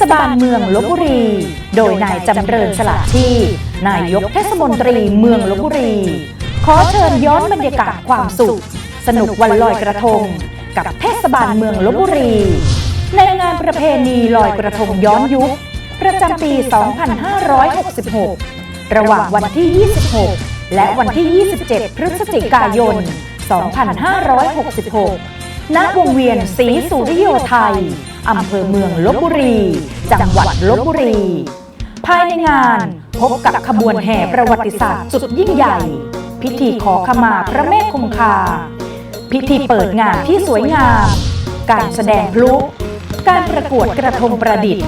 ศบาลเมืองลบบุรี โดยนายจำเริญสละชีพนายกเทศมนตรีเมืองลบบุรี ขอเชิญย้อนบรรยากาศความสุข สนุกวันลอยกระทง กับเทศบาลเมืองลบบุรี ในงานประเพณีลอยกระทงย้อนยุค ประจำปี 2566 ระหว่างวันที่ 26 และวันที่ 27 พฤศจิกายน 2566 ณ วงเวียนศรีสุริโยไทย อำเภอเมืองลบบุรี จังหวัดลบบุรี ภายในงานพบกับขบวนแห่ประวัติศาสตร์สุดยิ่งใหญ่ พิธีขอขมาพระแม่คงคา พิธีเปิดงานที่สวยงาม การแสดงพลุ การประกวดกระทงประดิษฐ์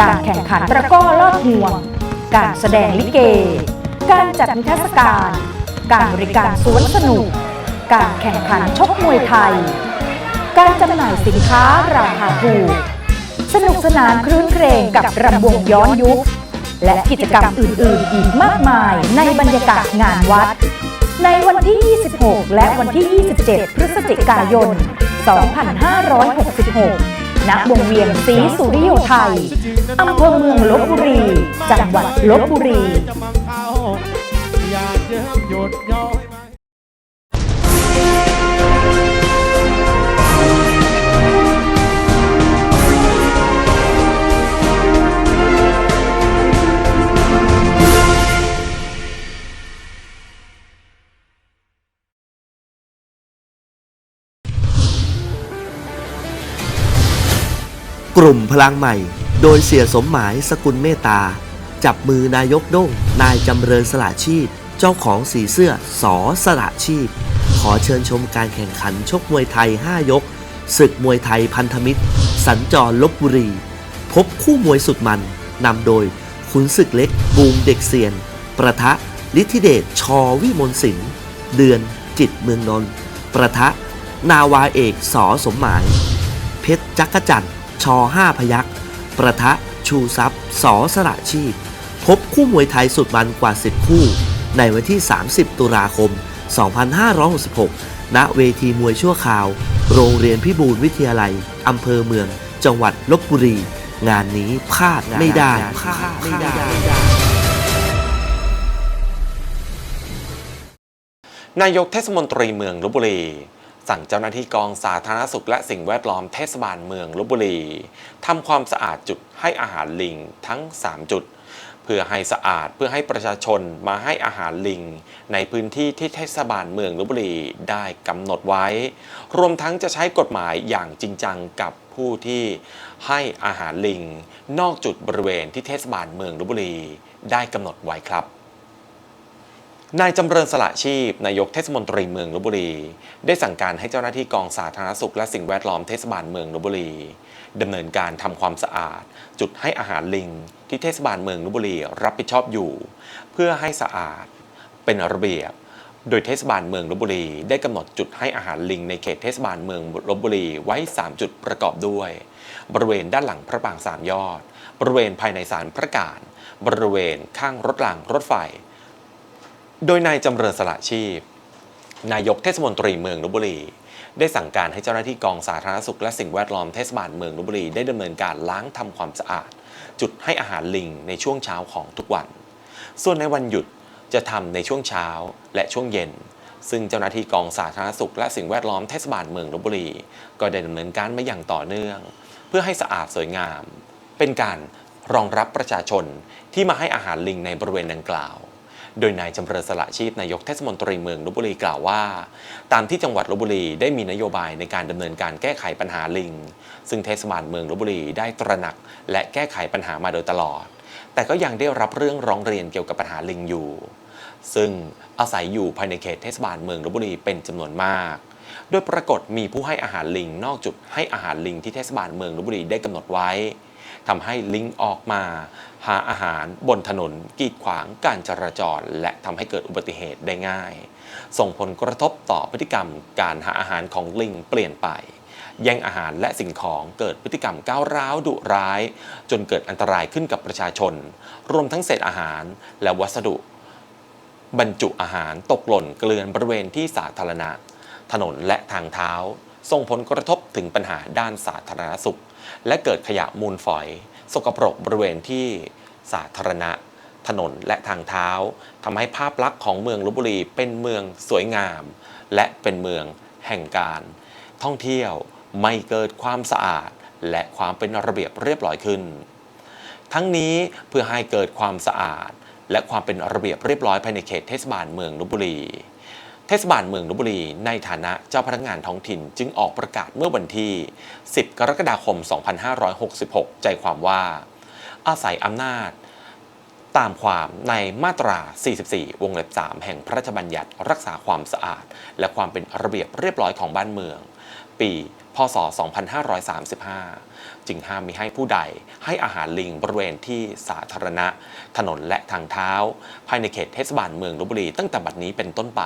การแข่งขันตะก้อลอดห่วง การแสดงลิเก การจัดนิทรรศการ การบริการสวนสนุก การแข่งขันชกมวยไทย การจำหน่ายสินค้าราคาถูก สนุกสนานครื้นเครงกับรำวงย้อนยุค และกิจกรรมอื่น ๆ อีกมากมายในบรรยากาศงานวัด ในวันที่ 26 และวันที่ 27 พฤศจิกายน 2566 ณ วงเวียนศรีสุริโยไทย อำเภอเมืองลบบุรี จังหวัดลบบุรีอาอยากเยิ้มหยดย้อย กลุ่มพลังใหม่ โดยเสียสมหมายสกุลเมตตา จับมือนายกด้ง นายจำเริญสละชีพ เจ้าของสีเสื้อสอสละชีพ ขอเชิญชมการแข่งขันชกมวยไทย 5 ยก ศึกมวยไทยพันธมิตร สัญจรลบบุรี พบคู่มวยสุดมันนำโดยขุนศึกเล็กบูมเด็กเซียน ประทะฤทธิเดชชอวิมลสินเดือนจิตเมืองนนท์ประทะ นาวาเอกสอสมหมาย เพชรจักรจันทร์ ชห้าพยักษ์ประทะชูทรัพย์สอสระชีพ พบคู่มวยไทยสุดมันกว่า 10 คู่ ในวันที่ 30 ตุลาคม 2566 ณ เวทีมวยชั่วคราว โรงเรียนพิบูลวิทยาลัย อำเภอเมือง จังหวัดลบบุรี งานนี้พลาดไม่ได้พลาดไม่ได้นายกเทศมนตรีเมืองลบบุรี สั่งเจ้าหน้าที่กองสาธารณสุขและสิ่งแวดล้อมเทศบาลเมืองลบบุรีทำความสะอาดจุดให้อาหารลิงทั้ง 3 จุด เพื่อให้สะอาดเพื่อให้ประชาชนมาให้อาหารลิง ในพื้นที่ที่เทศบาลเมืองลบบุรีได้กำหนดไว้ รวมทั้งจะใช้กฎหมายอย่างจริงจังกับผู้ที่ให้อาหารลิง นอกจุดบริเวณที่เทศบาลเมืองลบบุรีได้กำหนดไว้ครับ นายจำเริญสละชีพ นายกเทศมนตรีเมืองลบบุรี ได้สั่งการให้เจ้าหน้าที่กองสาธารณสุขและสิ่งแวดล้อมเทศบาลเมืองลบบุรีดำเนินการทำความสะอาด จุดให้อาหารลิง ที่เทศบาลเมืองลบบุรีรับผิดชอบอยู่ เพื่อให้สะอาด เป็นระเบียบ โดยเทศบาลเมืองลบบุรี ได้กำหนดจุดให้อาหารลิงในเขตเทศบาลเมืองลบบุรีไว้ 3 จุดประกอบด้วย บริเวณด้านหลังพระปางสามยอด บริเวณภายในศาลพระการ บริเวณข้างรถรางรถไฟ โดยนายจำเริญสละชีพ นายกเทศมนตรีเมืองลบบุรี ได้สั่งการให้เจ้าหน้าที่กองสาธารณสุขและสิ่งแวดล้อมเทศบาลเมืองลบบุรีได้ดำเนินการล้างทำความสะอาด จุดให้อาหารลิงในช่วงเช้าของทุกวัน ส่วนในวันหยุดจะทำในช่วงเช้าและช่วงเย็น ซึ่งเจ้าหน้าที่กองสาธารณสุขและสิ่งแวดล้อมเทศบาลเมืองลบบุรี ก็ได้ดำเนินการมาอย่างต่อเนื่อง เพื่อให้สะอาดสวยงาม เป็นการรองรับประชาชนที่มาให้อาหารลิงในบริเวณดังกล่าว โดยนายจำเริญสละชีพนายกเทศมนตรีเมืองลบบุรีกล่าวว่า ตามที่จังหวัดลบบุรีได้มีนโยบายในการดำเนินการแก้ไขปัญหาลิง ซึ่งเทศบาลเมืองลบบุรีได้ตระหนัก และแก้ไขปัญหามาโดยตลอด แต่ก็ยังได้รับเรื่องร้องเรียนเกี่ยวกับปัญหาลิงอยู่ ซึ่งอาศัยอยู่ภายในเขตเทศบาลเมืองลบบุรีเป็นจำนวนมากโดยปรากฏมีผู้ให้อาหารลิงนอกจุดให้อาหารลิงที่เทศบาลเมืองลบบุรีได้กำหนดไว้ ทำให้ลิงออกมา หาอาหารบนถนนกีดขวางการจราจร และทำให้เกิดอุบัติเหตุได้ง่าย ส่งผลกระทบต่อพฤติกรรมการหาอาหารของลิงเปลี่ยนไป แย่งอาหารและสิ่งของเกิดพฤติกรรมก้าวร้าวดุร้าย จนเกิดอันตรายขึ้นกับประชาชน รวมทั้งเศษอาหารและวัสดุ บรรจุอาหารตกหล่นเกลื่อนบริเวณที่สาธารณะ ถนนและทางเท้า ส่งผลกระทบถึงปัญหาด้านสาธารณสุข และเกิดขยะมูลฝอย สกปรกบริเวณที่สาธารณะ ถนนและทางเท้าทำให้ภาพลักษณ์ของเมืองลบบุรีเป็นเมืองสวยงาม และเป็นเมืองแห่งการ ท่องเที่ยวไม่เกิดความสะอาด และความเป็นระเบียบเรียบร้อยขึ้น ทั้งนี้เพื่อให้เกิดความสะอาด และความเป็นระเบียบเรียบร้อยภายในเขตเทศบาลเมืองลบบุรี เทศบาลเมืองลบบุรี ในฐานะเจ้าพนักงานท้องถิ่นจึงออกประกาศเมื่อวันที่ 10 กรกฎาคม 2566 ใจความว่า อาศัยอำนาจ ตามความในมาตรา 44 วงเล็บ 3 แห่งพระราชบัญญัติรักษาความสะอาด และความเป็นระเบียบเรียบร้อยของบ้านเมือง ปี พศ 2535 จึงห้ามมิให้ผู้ใดให้อาหารลิงบริเวณที่สาธารณะ ถนนและทางเท้า ภายในเขตเทศบาลเมืองลบบุรีตั้งแต่บัดนี้เป็นต้นไป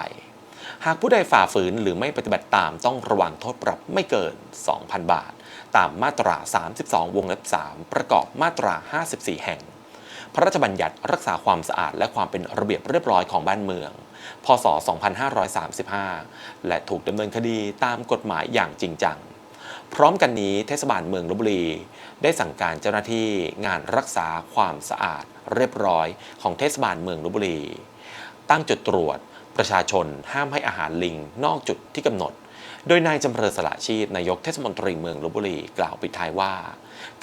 หากผู้ใดฝ่าฝืนหรือไม่ปฏิบัติตามต้องระวังโทษปรับไม่เกิน 2,000 บาท ตามมาตรา 32 วงเล็บ 3 ประกอบมาตรา 54 แห่ง พระราชบัญญัติรักษาความสะอาดและความเป็นระเบียบเรียบร้อยของบ้านเมือง พศ 2535 และถูกดำเนินคดีตามกฎหมายอย่างจริงจังพร้อมกันนี้เทศบาลเมืองลบบุรี ได้สั่งการเจ้าหน้าที่งานรักษาความสะอาดเรียบร้อยของเทศบาลเมืองลบบุรี ตั้งจุดตรวจ ประชาชนห้ามให้อาหารลิงนอกจุดที่กำหนด โดยนายจำเริญสละชีพนายกเทศมนตรีเมืองลบบุรีกล่าวปิดท้ายว่า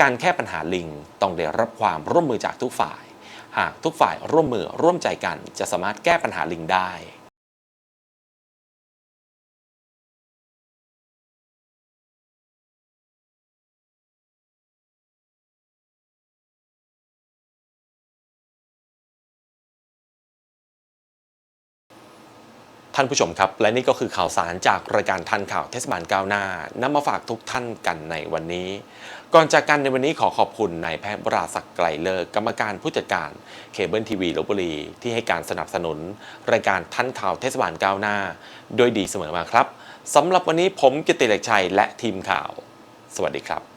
การแก้ปัญหาลิงต้องได้รับความร่วมมือจากทุกฝ่าย หากทุกฝ่ายร่วมมือร่วมใจกันจะสามารถแก้ปัญหาลิงได้ ท่านผู้ชมครับ และนี่ก็คือข่าวสารจากรายการทันข่าวเทศบาลก้าวหน้านำมาฝากทุกท่านกันในวันนี้ ก่อนจากกันในวันนี้ขอขอบคุณนายแพทย์วราศักดิ์ไกลเลิกกรรมการผู้จัดการเคเบิลทีวีลบบุรี ที่ให้การสนับสนุน รายการทันข่าวเทศบาลก้าวหน้าโดยดีเสมอมาครับสำหรับวันนี้ผมกิตติเหล็กชัยและทีมข่าว สวัสดีครับ